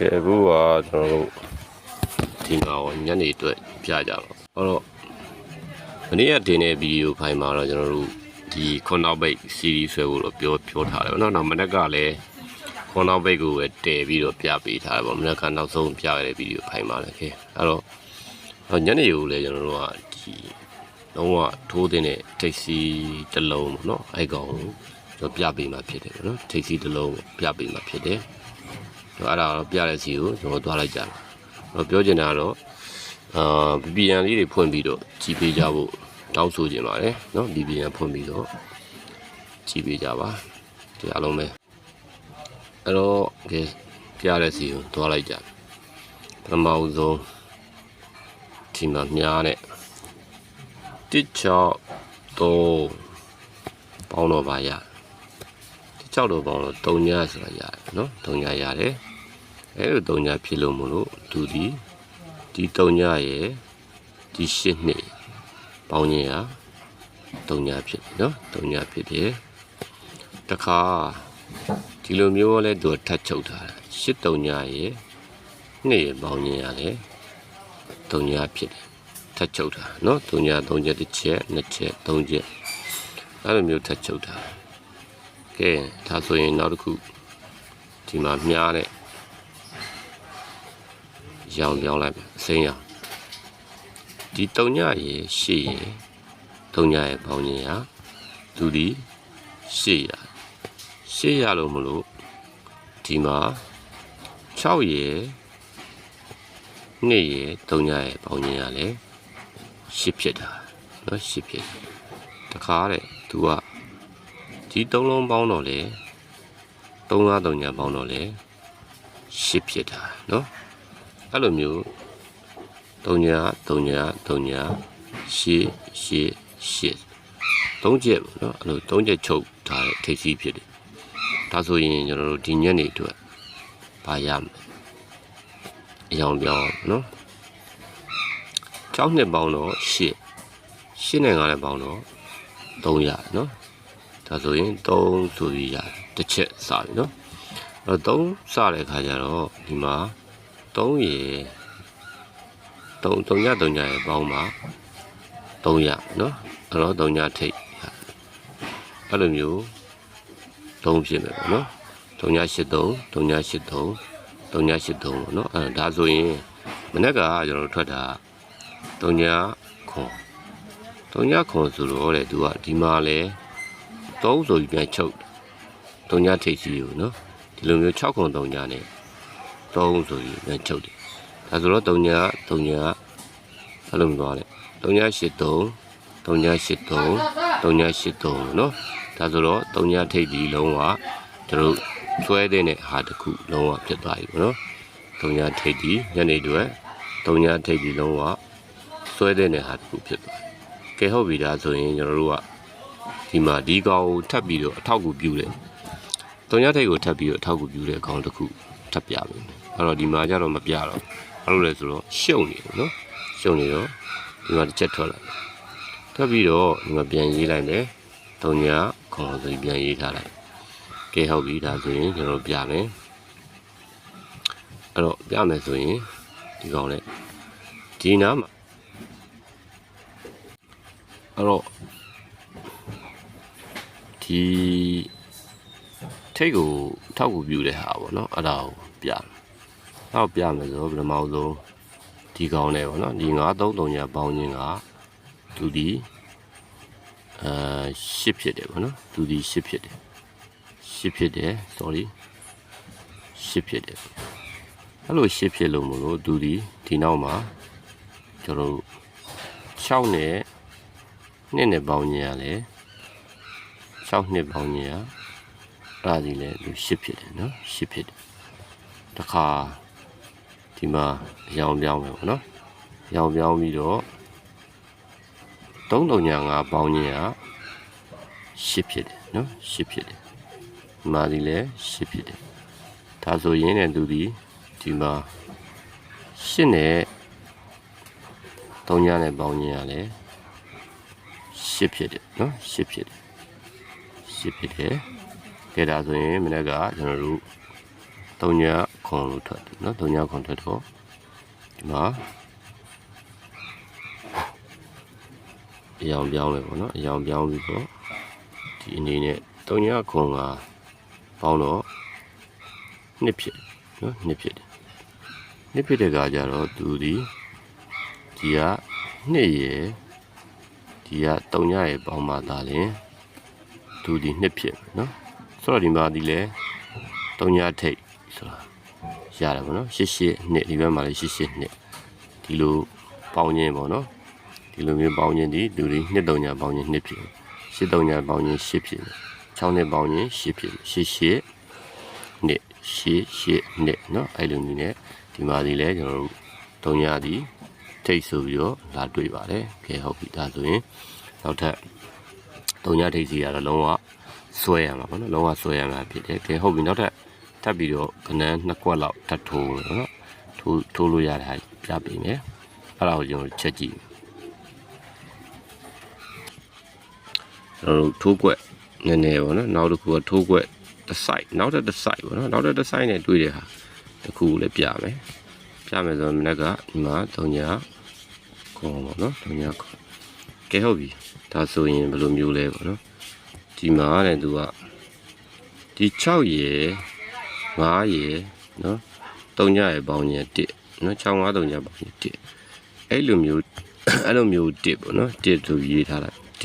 ကဲအခုကကျွန်တော်တို့ဒီမှာဟောညနေအတွက်ပြကြတော့အဲ့တော့မနေ့ကတင်တဲ့ဗီဒီယိုဖိုင်မှာတော့ကျွန်တော်တို့ဒီခွန်နောက်ဘိတ်စီရီဆွဲဖို့တော့ပြောပြောထားတယ်ဗောနော်နောက်မနေ့ကလည်းခွန်နောက်ဘိတ်ကိုပဲတည်ပြီးတော့ပြပေးထားတယ်ဗောမနေ့ကနောက်ဆုံးပြခဲ့တဲ့ဗီဒီယိုဖိုင်မှာလည်းခဲအဲ့တော့ဟောညနေကိုလည်းကျွန်တော်တို့ကဒီလုံးဝထိုးတဲ့ထိတ်စီတစ်လုံးပေါ့နော်အဲ့ကောင်ကိုကျွန်တော်ပြပေးမှာဖြစ်တယ်ဗောနော်ထိတ်စီတစ်လုံးပြပေးမှာဖြစ်တယ်တော့ အဲ့ဒါတော့ပြတဲ့စီကိုကျွန်တော်သွားလိုက်ကြတယ်။တော့ပြောချင်တာကတော့အာ VPN လေးတွေဖွင့်ပြီးတော့ကြည်ပေးကြဖို့တောင်းဆိုချင်ပါတယ်နော် VPN ဖွင့်ပြီးတော့ကြည်ပေးကြပါဒီအားလုံးပဲအဲ့တော့ကဲပြတဲ့စီကိုသွားလိုက်ကြတယ်ပထမဦးဆုံးဒီမှာမြားနဲ့တစ်ချောက်တော့ပေါင်းတော့ပါရတစ်ချောက်တော့ပေါင်းတော့၃ညဆိုတာရတယ်နော်၃ညရတယ် အဲလိုတုံညာဖြစ်လို့မလို့သူဒီဒီတုံညာရဲ့ဒီရှစ်နှစ်ပေါင်းရင်ဟာတုံညာဖြစ်တယ်နော်တုံညာဖြစ်တယ်တခါဒီလိုမျိုးလဲသူထတ်ချုပ်ထားတာရှစ်တုံညာရဲ့နှစ်ရဲ့ပေါင်းရင်ဟာလေတုံညာဖြစ်တယ်ထတ်ချုပ်တာနော်တုံညာသုံးချက်တစ်ချက်နှစ်ချက်သုံးချက်အဲလိုမျိုးထတ်ချုပ်တာကဲဒါဆိုရင်နောက်တစ်ခုဒီမှာမြားတဲ့ ရောင်ပြောင်းလိုက်မယ်အစိမ်းရောင်ဒီတုံညရေရှေ့ရေတုံညရေပေါင်းခြင်းဟာသူဒီရှေ့ရရှေ့ရလို့မလို့ဒီမှာ6ရေ2ရေတုံညရေပေါင်းခြင်းဟာလေ10ဖြစ်တာเนาะ10ဖြစ်တခါတဲ့သူကဒီသုံးလုံးပေါင်းတော့လေ3 5 3ညပေါင်းတော့လေ10ဖြစ်တာเนาะ အဲ့လိုမျိုး3ညာ3ညာ3ညာရှေ့ရှေ့ရှေ့သုံးချက်ပေါ့နော်အဲ့လိုသုံးချက်ချုပ်ထားတဲ့ထိပ်စီးဖြစ်တယ်ဒါဆိုရင်ကျွန်တော်တို့ဒီညက်နေအတွက်ဘာရမလဲအယောင်ပြောင်းအောင်နော်6နှစ်ပေါင်းတော့ရှေ့ရှေ့နဲ့ငါလည်းပေါင်းတော့300နော်ဒါဆိုရင်3ဆိုပြီးရတစ်ချက်စပြီနော်အဲ့တော့3စတဲ့ခါကျတော့ဒီမှာ 3ရေ3 3ည3ညရေပေါင်းပါ300เนาะအဲ့တော့3ညထိတ်အဲ့လိုမျိုး3ဖြစ်မယ်ပေါ့เนาะ3ည83 3ည83 3ည83ပေါ့เนาะအဲ့ဒါဆိုရင်မနေ့ကကျွန်တော်တို့ထွက်တာ3ညခွန်3ညခွန်ဆိုတော့တဲ့သူကဒီမှာလဲ3ဆိုပြီးပြန်ချုပ်3ညထိတ်စီကိုเนาะဒီလိုမျိုး6ခွန်3ညနဲ့ 3ဆိုပြီးပြန်ချုပ်တယ်ဒါဆိုတော့3ည3ညအဲ့လိုမျိုးသွားတယ်3ည83 3ည83 3ည83เนาะဒါဆိုတော့3ညထိပ်ဒီလုံးဝတို့ကျွဲတဲ့ဟာတစ်ခုလုံးဝဖြစ်သွားပြီပေါ့နော်3ညထိပ်ဒီညနေတွေ3ညထိပ်ဒီလုံးဝဆွဲတဲ့ဟာတစ်ခုဖြစ်သွားကဲဟုတ်ပြီဒါဆိုရင်ကျွန်တော်တို့ကဒီမှာဒီကောင်ကိုထပ်ပြီးတော့အထောက်အကူပြုတယ်3ညထိပ်ကိုထပ်ပြီးတော့အထောက်အကူပြုတဲ့အကောင်တစ်ခုထပ်ပြမယ် အဲ့တော့ဒီမှာကျတော့မပြတော့ဘာလို့လဲဆိုတော့ရှုံနေတယ်နော်ရှုံနေတော့ဒီမှာတစ်ချက်ထွက်လာထွက်ပြီးတော့ဒီမှာပြန်ရေးလိုက်မယ်တုံညာခေါ်ဆိုပြန်ရေးထားလိုက်ကဲဟုတ်ပြီဒါဆိုရင်ကျွန်တော်ပြမယ်အဲ့တော့ပြမယ်ဆိုရင်ဒီကောင်နဲ့ဒီနားမှာအဲ့တော့ဒီထိတ်ကိုထောက်ကူပြတဲ့ဟာပေါ့နော်အဲ့ဒါကိုပြမယ် ထောက်ပြမယ်ဆိုတော့ပထမဆုံးဒီကောင်နဲ့ပေါ့နော်ဒီ933ညာပေါင်းခြင်းကသူဒီအဲ10ဖြစ်တယ်ပေါ့နော်သူဒီ10ဖြစ်တယ်10ဖြစ်တယ် sorry 10ဖြစ်တယ်အဲ့လို10ဖြစ်လို့မလို့သူဒီဒီနောက်မှာကျွန်တော်တို့6နဲ့နှစ်နဲ့ပေါင်းခြင်းရလဲ6နှစ်ပေါင်းခြင်းရအဲ့ဒါဒီလဲသူ10ဖြစ်တယ်နော်10ဖြစ်တယ်တခါ ဒီမှာအရောင်ပြောင်းမယ်ပေါ့နော်အရောင်ပြောင်းပြီးတော့3တုံညာ5ပေါင်းခြင်းက10ဖြစ်တယ်နော်10ဖြစ်တယ်ဒီမှာဒီလဲ10ဖြစ်တယ်ဒါဆိုရင်လည်းသူဒီဒီမှာ10နဲ့3ညာနဲ့ပေါင်းခြင်းကလည်း10ဖြစ်တယ်နော်10ဖြစ်တယ်10ဖြစ်တယ်ကဲဒါဆိုရင်မနေ့ကကျွန်တော်တို့ 3ညခွန်လို့ထွက်တယ်နော်3ညခွန်ထွက်တော့ဒီမှာအယောင်ပြောင်းမယ်ပေါ့နော်အယောင်ပြောင်းပြီးတော့ဒီအနေနဲ့3ညခွန်ကပေါင်းတော့နှစ်ဖြစ်တယ်နော်နှစ်ဖြစ်တယ်နှစ်ဖြစ်တဲ့ကကြတော့သူဒီဒီကနှစ်ရယ်ဒီက3ညရယ်ပေါင်းမှသာလင်သူဒီနှစ်ဖြစ်မယ်နော်ဆိုတော့ဒီမှာဒီလဲ3ညထိတ် ဆိုတာရတယ်ပေါ့နော်ရှစ်ရှစ်နှစ်ဒီဘက်မှာလည်းရှစ်ရှစ်နှစ်ဒီလိုပေါင်းခြင်းပေါ့နော်ဒီလိုမျိုးပေါင်းခြင်းဒီလူတွေနှစ်3ညပေါင်းခြင်းနှစ်ဖြစ်ရှစ်3ညပေါင်းခြင်းရှစ်ဖြစ်6နှစ်ပေါင်းခြင်းရှစ်ဖြစ်ရှစ်ရှစ်နှစ်ရှစ်ရှစ်နှစ်နော်အဲ့လိုမျိုးနဲ့ဒီမှာဒီလဲကျွန်တော်တို့3ညဒီထိတ်ဆိုပြီးတော့လာတွေ့ပါတယ်ကဲဟုတ်ပြီဒါဆိုရင်နောက်ထပ်3ညထိတ်စီကတော့လုံးဝဆွဲရမှာပေါ့နော်လုံးဝဆွဲရမှာဖြစ်တယ်ကဲဟုတ်ပြီနောက်ထပ် ထပ်ပြီးတော့ကနန်းနှစ်ကွက်လောက်ထပ်ထိုးလို့နော်ထိုးထိုးလို့ရတဲ့ဟာပြပေးမယ်အဲ့ဒါကိုကျွန်တော်ချက်ကြည့်ကျွန်တော်တို့ထိုးကွက်နည်းနည်းပေါ့နော်နောက်တစ်ခုကထိုးကွက်တစ်ဆိုင်နောက်ထပ်တစ်ဆိုင်ပေါ့နော်နောက်ထပ်တစ်ဆိုင်နဲ့တွေ့တဲ့ဟာတစ်ခုကိုလည်းပြမယ်ပြမယ်ဆိုတော့မနေ့ကဒီမှာ3ညခေါ်ပေါ့နော်3ညခေါ်ကဲဟုတ်ပြီဒါဆိုရင်ဘယ်လိုမျိုးလဲပေါ့နော်ဒီမှာတဲ့သူကဒီ6ရယ် 9ရယ်နော်3ညရယ်ပေါင်းရင်1နော်6 5 3ညပေါင်းရင်1အဲ့လိုမျိုးအဲ့လိုမျိုး1ပေါ့နော်1သူရေးထားလိုက်1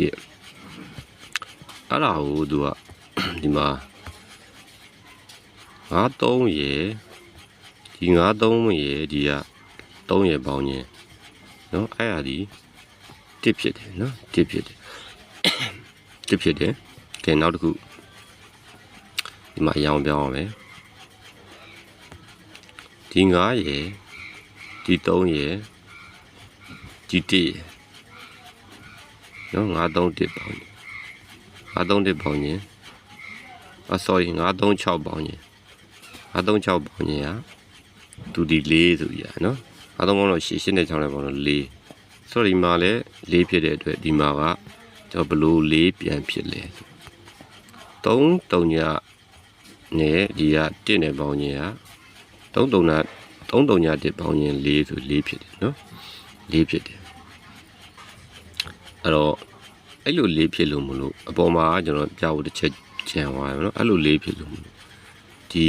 အဲ့ဒါကိုသူကဒီမှာ9 3ရယ်ဒီ9 3ရယ်ဒီက3ရယ်ပေါင်းရင်နော်အဲ့ဟာဒီ1ဖြစ်တယ်နော်1ဖြစ်တယ်1ဖြစ်တယ်ကဲနောက်တစ်ခုဒီမှာအရောင်ပြောင်းအောင်မယ် ဒီ9ရယ်ဒီ3ရယ်ဒီ1ရယ်နော်9 3 1ပေါင်းရင်9 3 1ပေါင်းရင်အာ sorry 9 3 6ပေါင်းရင်9 3 6ပေါင်းရင်ဟာသူဒီ4ဆိုရနော်9 3ပေါင်းတော့8 8နဲ့6နဲ့ပေါင်းတော့4 sorry မှာလည်း4ဖြစ်တဲ့အတွက်ဒီမှာကကျွန်တော်ဘလို့4ပြန်ဖြစ်လဲ3 3ညနဲ့ဒီက1နဲ့ပေါင်းရင်ဟာ 3 3 3 3 1ပေါင်းရင်4ဆို4ဖြစ်တယ်နော်4ဖြစ်တယ်အဲ့တော့အဲ့လို4ဖြစ်လို့မလို့အပေါ်မှာကျွန်တော်ပြဖို့တစ်ချက်ကျန်သွားတယ်နော်အဲ့လို4ဖြစ်လို့မလို့ဒီ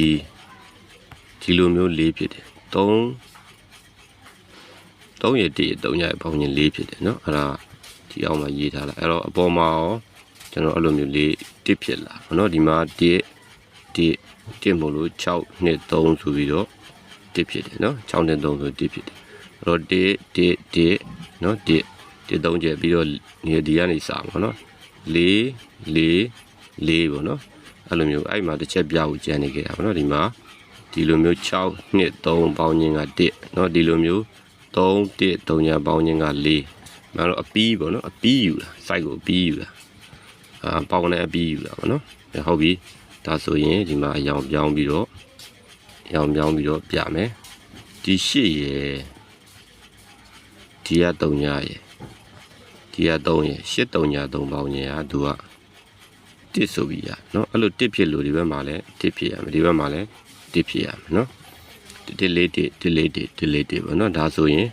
ဒီလိုမျိုး4ဖြစ်တယ်3 3ရဲ့1 3ရဲ့ပေါင်းရင်4ဖြစ်တယ်နော်အဲ့ဒါဒီအောင်မှာရေးထားလိုက်အဲ့တော့အပေါ်မှာရောကျွန်တော်အဲ့လိုမျိုး4 1ဖြစ်လာနော်ဒီမှာ1 1 1မို့လို့6 2 3ဆိုပြီးတော့ 1ဖြစ်တယ်နော်6နဲ့3ဆို1ဖြစ်တယ်အဲ့တော့1 1 1နော်1 1 3ကျပြီးတော့နေဒီကနေစအောင်နော်4 4 4ပေါ့နော်အဲ့လိုမျိုးအဲ့မှာတစ်ချက်ပြကိုကျန်နေခဲ့တာပေါ့နော်ဒီမှာဒီလိုမျိုး6 2 3ပေါင်းခြင်းက1နော်ဒီလိုမျိုး3 1 3ညာပေါင်းခြင်းက4မဟုတ်တော့အပီးပေါ့နော်အပီးယူတာစိုက်ကိုအပီးယူတာအာပေါင်းတဲ့အပီးယူတာပေါ့နော်ဟုတ်ပြီဒါဆိုရင်ဒီမှာအယောင်ပြောင်းပြီးတော့ အယောင်ပြောင်းပြီးတော့ပြမယ်ဒီရှစ်ရယ်ဒီက3ညာရယ်ဒီက3ရယ်ရှစ်3ညာ3ပေါင်းခြင်းဟာသူကတစ်ဆိုပြီးရနော်အဲ့လိုတစ်ဖြစ်လို့ဒီဘက်မှာလည်းတစ်ဖြစ်ရမယ်ဒီဘက်မှာလည်းတစ်ဖြစ်ရမယ်နော်တစ်လေးတစ်တစ်လေးတစ်တစ်လေးတစ်ပေါ့နော်ဒါဆိုရင်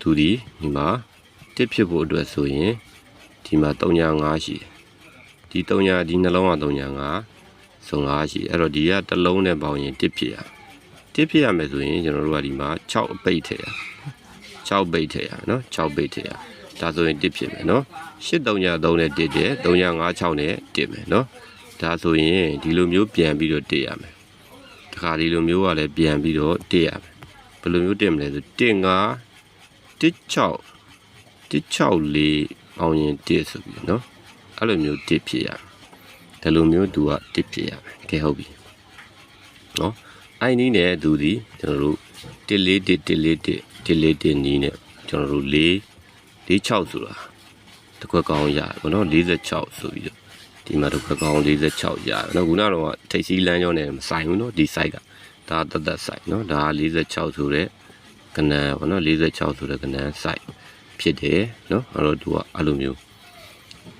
သူဒီဒီမှာတစ်ဖြစ်ဖို့အတွက်ဆိုရင်ဒီမှာ3ညာ5ရှိဒီ3ညာဒီနှလုံးက3ညာ5ဆို5ရှိအဲ့တော့ဒီကတစ်လုံးနဲ့ပေါင်းရင်တစ်ဖြစ်ရ တစ်ဖြစ်ရမယ်ဆိုရင်ကျွန်တော်တို့ကဒီမှာ6အပိတ်ထည့်ရ6ပိတ်ထည့်ရနော်6ပိတ်ထည့်ရဒါဆိုရင်တစ်ဖြစ်မယ်နော်8 3ညာ3နဲ့တစ်တယ်3ညာ5 6နဲ့တစ်မယ်နော်ဒါဆိုရင်ဒီလိုမျိုးပြန်ပြီးတော့တစ်ရမယ်တခါဒီလိုမျိုးကလည်းပြန်ပြီးတော့တစ်ရမယ်ဘယ်လိုမျိုးတစ်မလဲဆို1 5 1 6 164အောင်ရင်1ဆိုပြီးเนาะအဲ့လိုမျိုး1ဖြစ်ရမယ်ဒီလိုမျိုးသူက1ဖြစ်ရမယ်ကဲဟုတ်ပြီเนาะ အိုင်နီးနဲ့သူဒီကျွန်တော်တို့141 141 141နီးနဲ့ကျွန်တော်တို့4 46ဆိုတာတစ်ခွက်ကောင်းရတယ်ဗောနော်46ဆိုပြီးတော့ဒီမှာတစ်ခွက်ကောင်း46ရတယ်နော်ခုနကတော့ထိတ်စီးလမ်းကြောနဲ့မဆိုင်ဘူးနော်ဒီ site ကဒါတသက် site နော်ဒါ46ဆိုတဲ့ကနန်းဗောနော်46ဆိုတဲ့ကနန်း site ဖြစ်တယ်နော်အဲ့တော့သူကအဲ့လိုမျိုး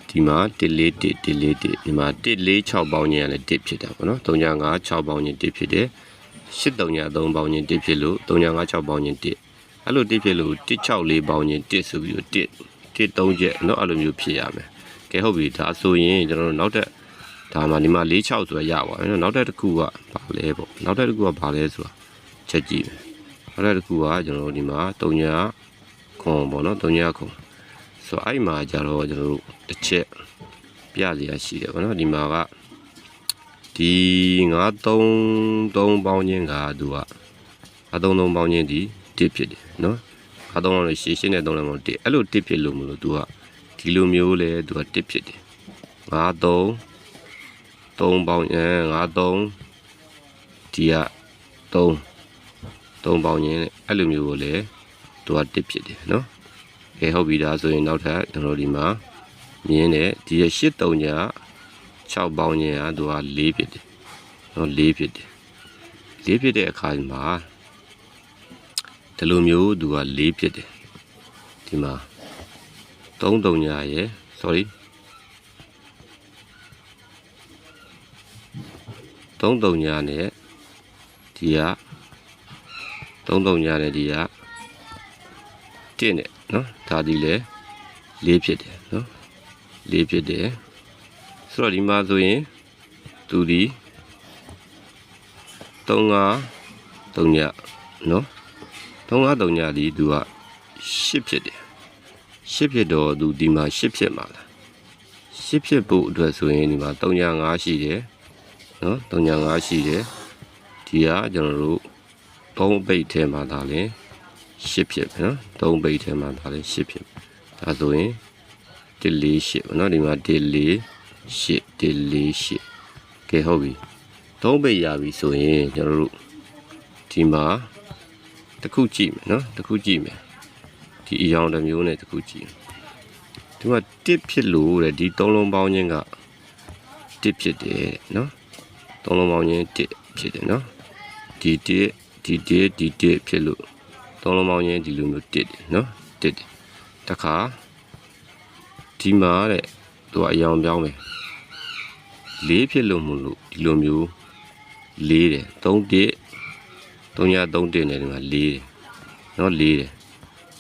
ဒီမှာ141 141ဒီမှာ146ပေါင်းခြင်းကလည်း1ဖြစ်တာပေါ့နော်395 6ပေါင်းခြင်း1ဖြစ်တယ် 83ပေါင်းချင်း1ဖြစ်လို့356ပေါင်းချင်း1အဲ့လို1ဖြစ်လို့164ပေါင်းချင်း1ဆိုပြီးတော့1 1 3ချက်เนาะအဲ့လိုမျိုးဖြစ်ရမယ်ကဲဟုတ်ပြီဒါဆိုရင်ကျွန်တော်တို့နောက်ထပ်ဒါမှဒီမှာ46ဆိုရရပါမယ်เนาะနောက်ထပ်တစ်ခုကဘာလဲပေါ့နောက်ထပ်တစ်ခုကဘာလဲဆိုတာချက်ကြည့်မယ်နောက်ထပ်တစ်ခုကကျွန်တော်တို့ဒီမှာ3ညာခွန်ပေါ့เนาะ3ညာခွန်ဆိုတော့အဲ့မှာကျတော့ကျွန်တော်တို့တစ်ချက်ပြစရာရှိတယ်ပေါ့เนาะဒီမှာက ဒီ93 3ပေါင်းချင်းကသူက93 3ပေါင်းချင်းဒီ1ဖြစ်တယ်နော်93ပေါင်းလို့ရှင်းရှင်းနဲ့3လည်းမဟုတ်1အဲ့လို1ဖြစ်လို့မလို့သူကဒီလိုမျိုးလဲသူက1ဖြစ်တယ်93 3ပေါင်းအဲ93ဒီက3 3ပေါင်းချင်းအဲ့လိုမျိုးကိုလဲသူက1ဖြစ်တယ်နော်ကဲဟုတ်ပြီဒါဆိုရင်နောက်ထပ်ကျွန်တော်ဒီမှာမြင်းတယ်ဒီရ8 3ညာ 6ပေါင်းချင်းကသူက4ဖြစ်တယ်နော်4ဖြစ်တယ်4ဖြစ်တဲ့အခါမှာဒီလိုမျိုးသူက4ဖြစ်တယ်ဒီမှာ3 3ညာရယ် sorry 3 3ညာနဲ့ဒီက3 3ညာနဲ့ဒီက1နဲ့နော်ဒါဒီလေ4ဖြစ်တယ်နော်4ဖြစ်တယ် ဆိုတော့ဒီမှာဆိုရင်သူဒီ35 3ညနော်35 3ညဒီသူက10ဖြစ်တယ်10ဖြစ်တော့သူဒီမှာ10ဖြစ်မှာလား10ဖြစ်ဖို့အတွက်ဆိုရင်ဒီမှာ3ည5ရှိတယ်နော်3ည5ရှိတယ်ဒီကကျွန်တော်တို့3ပိတ်ထဲမှာဒါလည်း10ဖြစ်ပဲနော်3ပိတ်ထဲမှာဒါလည်း10ဖြစ်ဒါဆိုရင်1 4 8ပေါ့နော်ဒီမှာ1 4 8 1 4 8ကဲဟုတ်ပြီသုံးပိတ်ရပြီဆိုရင်ကျွန်တော်တို့ဒီမှာတစ်ခုကြည့်မယ်နော်တစ်ခုကြည့်မယ်ဒီအရောင်တစ်မျိုးနဲ့တစ်ခုကြည့်ဒီမှာ1ဖြစ်လို့တဲ့ဒီသုံးလုံးပေါင်းချင်းက1ဖြစ်တယ်နော်သုံးလုံးပေါင်းချင်း1ဖြစ်တယ်နော်ဒီ1ဒီ1ဒီ1ဖြစ်လို့သုံးလုံးပေါင်းချင်းဒီလိုမျိုး1တယ်နော်1တယ်တခါဒီမှာတဲ့သူကအရောင်ပြောင်းမယ် လေးဖြစ်လို့မလို့ဒီလိုမျိုးလေးတယ်3တစ်3ည3တစ်နဲ့ဒီမှာလေးတယ်เนาะလေးတယ်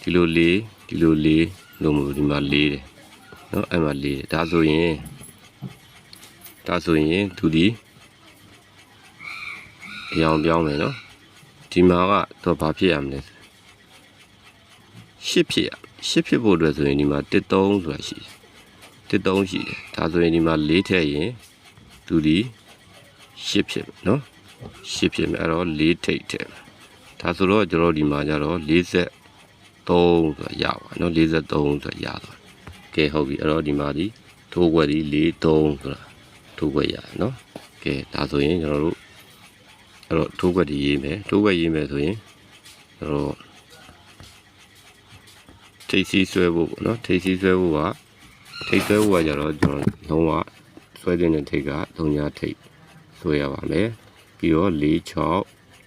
ဒီလိုလေးဒီလိုလေးလို့မလို့ဒီမှာလေးတယ်เนาะအဲ့မှာလေးတယ်ဒါဆိုရင်ဒါဆိုရင်သူဒီအရောင်ပြောင်းမယ်เนาะဒီမှာကတော့ဘာဖြစ်ရမလဲရှစ်ဖြစ်ရရှစ်ဖြစ်ဖို့အတွက်ဆိုရင်ဒီမှာ1 3ဆိုတာရှိတယ်1 3ရှိတယ်ဒါဆိုရင်ဒီမှာ4ထည့်ရင် သူဒီရှစ်ဖြစ်မယ်နော်ရှစ်ဖြစ်မယ်အဲ့တော့4ထိတ်ထည့်မယ်ဒါဆိုတော့ကျွန်တော်ဒီမှာကျတော့43ဆိုတာရပါနော်43ဆိုတာရသွားကဲဟုတ်ပြီအဲ့တော့ဒီမှာဒီထိုးခွက်ဒီ43ဆိုတာထိုးခွက်ရတယ်နော်ကဲဒါဆိုရင်ကျွန်တော်တို့အဲ့တော့ထိုးခွက်ဒီရေးမယ်ထိုးခွက်ရေးမယ်ဆိုရင်ကျွန်တော်ထိတ်စီးဆွဲဖို့ပေါ့နော်ထိတ်စီးဆွဲဖို့ကထိတ်ဆွဲဖို့ကကြတော့ကျွန်တော်လုံးဝ ဆွဲတဲ့ထိတ်က3ညထိတ်ဆွဲရပါမယ်ပြီးတော့4 6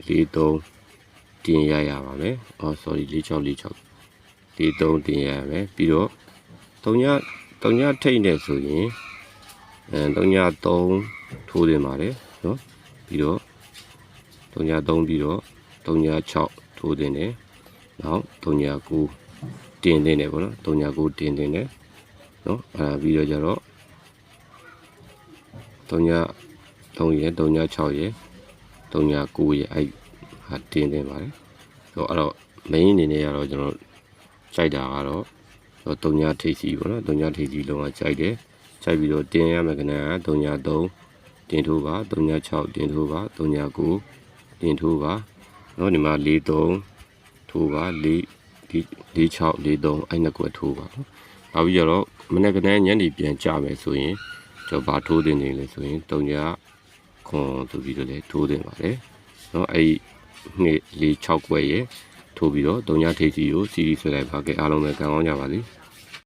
4 3တင်ရရပါမယ်အော် sorry 4 6 4 6 4 3တင်ရရမယ်ပြီးတော့3ည3ညထိတ်နေဆိုရင်အဲ3ည3ထိုးတင်ပါတယ်နော်ပြီးတော့3ည3ပြီးတော့3ည6ထိုးတင်တယ်နောက်3ည9တင်တင်တယ်ပေါ့နော်3ည9တင်တင်တယ်နော်အဲပြီးတော့ကြတော့ 3ည3ရက်3ည6ရက်3ည9ရက်အဲ့ဟာတင်တင်ပါတယ်ဆိုတော့အဲ့တော့ main အနေနဲ့ကတော့ကျွန်တော်ကြိုက်တာကတော့3ညထိပ်စီပေါ့နော်3ညထိပ်စီလုံးဝကြိုက်တယ်ကြိုက်ပြီးတော့တင်ရမယ်ကနန်း3ည3တင်ထိုးပါ3ည6တင်ထိုးပါ3ည9တင်ထိုးပါနော်ဒီမှာ4 3ထိုးပါ4ဒီ4 6 4 3အဲ့နှစ်ကွက်ထိုးပါနော်နောက်ပြီးတော့မနေ့ကတည်းကညနေပြန်ကြမယ်ဆိုရင် ကျွန်တော်ဘာထိုးတင်နေလဲဆိုရင်3ညခွန်ဆိုပြီးတော့လေထိုးတင်ပါတယ်เนาะအဲ့နှစ်၄6ကွက်ရဲ့ထိုးပြီးတော့3ညထိပ်စီကိုစီရီဆွဲလိုက်ပါကဲအားလုံးပဲကံကောင်းကြပါစေ